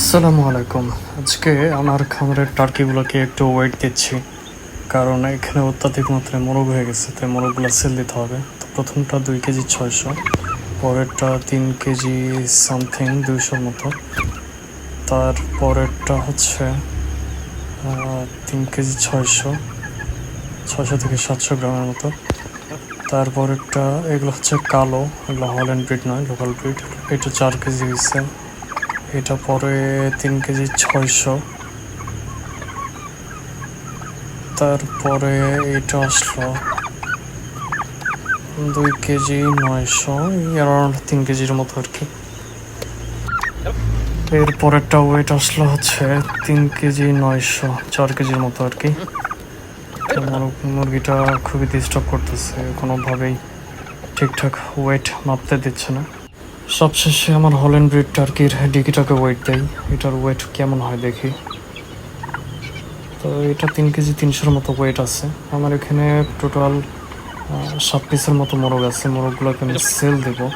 আসসালামু আলাইকুম। আজকে আমার খামারের টার্কিগুলোকে একটু ওয়েট দিচ্ছি। কারণ এখানে অত্যাধিক মাত্রায় মোরগ হয়ে গেছে, তাই মোরগগুলো সেল দিতে হবে। তো প্রথমটা দুই কেজি ছয়শো, পরেরটা তিন কেজি সামথিং দুইশোর মতো। তার পরেরটা হচ্ছে তিন কেজি ছয়শো ছয়শো থেকে সাতশো গ্রামের মতো। তারপরেরটা এগুলো হচ্ছে কালো, এগুলো হল্যান্ড ব্রিড নয় লোকাল ব্রিড এটা চার কেজি হয়েছে। এটা পরে তিন কেজি ছয়শো। তারপরে এটা আসলো দুই কেজি নয়শো। অ্যারাউন্ড তিন কেজির মতো আর কি। এরপরেরটা ওয়েট আসলো হচ্ছে তিন কেজি নয়শো, চার কেজির মতো আর কি। মুরগিটা খুবই ডিস্টার্ব করতেছে, কোনোভাবেই ঠিকঠাক ওয়েট মাপতে দিচ্ছে না। সবশেষে আমার হল্যান্ড ব্রিড টার্কির ডিকিটাকে ওয়েট দেয় এটার ওয়েট কেমন হয় দেখি। তো এটা তিন কেজি তিনশোর মতো ওয়েট আছে। আমার এখানে টোটাল সাত পিসের মতো মোরগ আছে। মোরগগুলোকে আমি সেল দেবো।